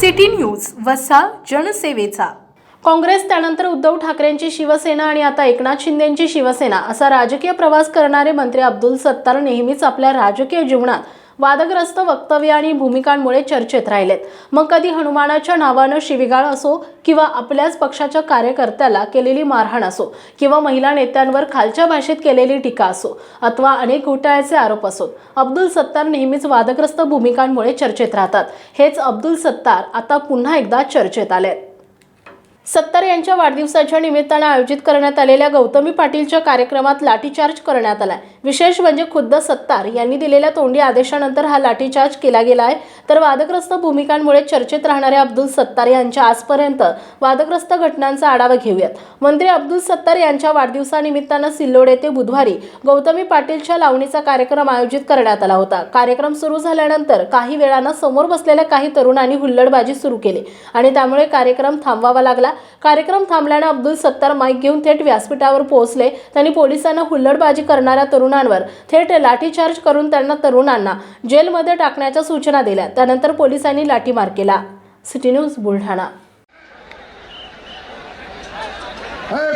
City news वसा जनसेवेचा. काँग्रेस त्यानंतर उद्धव ठाकरेंची शिवसेना आणि आता एकनाथ शिंदेंची शिवसेना असा राजकीय प्रवास करणारे मंत्री अब्दुल सत्तार नेहमीच आपल्या राजकीय जीवनात वादग्रस्त वक्तव्य आणि भूमिकांमुळे चर्चेत राहिलेत. मग कधी हनुमानाच्या नावानं शिविगाळ असो किंवा आपल्याच पक्षाच्या कार्यकर्त्याला केलेली मारहाण असो किंवा महिला नेत्यांवर खालच्या भाषेत केलेली टीका असो अथवा अनेक घोटाळ्याचे आरोप असोत अब्दुल सत्तार नेहमीच वादग्रस्त भूमिकांमुळे चर्चेत राहतात. हेच अब्दुल सत्तार आता पुन्हा एकदा चर्चेत आलेत. सत्तार यांच्या वाढदिवसाच्या निमित्तानं आयोजित करण्यात आलेल्या गौतमी पाटीलच्या कार्यक्रमात लाठीचार्ज करण्यात आला विशेष म्हणजे खुद्द सत्तार यांनी दिलेल्या तोंडी आदेशानंतर हा लाठीचार्ज केला गेला आहे. तर वादग्रस्त भूमिकांमुळे चर्चेत राहणाऱ्या अब्दुल सत्तार यांच्या आजपर्यंत वादग्रस्त घटनांचा आढावा घेऊयात. मंत्री अब्दुल सत्तार यांच्या वाढदिवसानिमित्तानं सिल्लोड येथे बुधवारी गौतमी पाटीलच्या लावणीचा कार्यक्रम आयोजित करण्यात आला होता. कार्यक्रम सुरू झाल्यानंतर काही वेळानं समोर बसलेल्या काही तरुणांनी हुल्लडबाजी सुरू केली आणि त्यामुळे कार्यक्रम थांबवावा लागला. झाला कार्यक्रम थांबल्यानं अब्दुल सत्तार माईक घेऊन थेट व्यासपीठावर पोहोचले. त्यांनी पोलिसांना हुल्लडबाजी करणाऱ्या तरुणांवर थेट लाठीचार्ज करून त्यांना तरुणांना जेलमध्ये टाकण्याच्या सूचना दिल्या. त्यानंतर पोलिसांनी लाठीमार केला. City news Buldhana.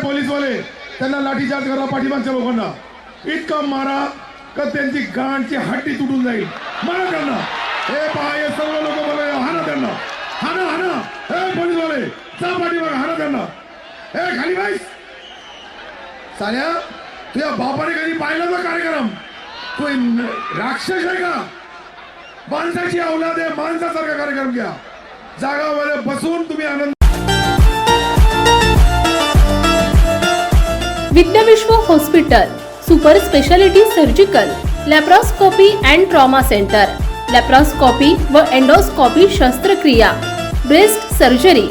पोलीसवाले त्यांना लाठीचार्ज करा पाठीमागच्या लोकांना. इतका मारा का त्यांची गांडची हड्डी तुटून जाईल. मारा त्यांना. हे पहा हे सर्व लोक बोला हाना त्यांना हाना हाना हे चा जा पाठीमाग हाना त्यांना हे खाली बाईस साल्या तुझ्या बापाने कधी पाहिला ना कार्यक्रम? तू राक्षस आहे का? माणसाची औलाद आहे माणसासारखा कार्यक्रम घ्या. जागावर बसून तुम्ही Anand Vidyavishwa hospital super speciality surgical laparoscopy and trauma centre laparoscopy व एंडोस्कोपी शस्त्रक्रिया ब्रेस्ट सर्जरी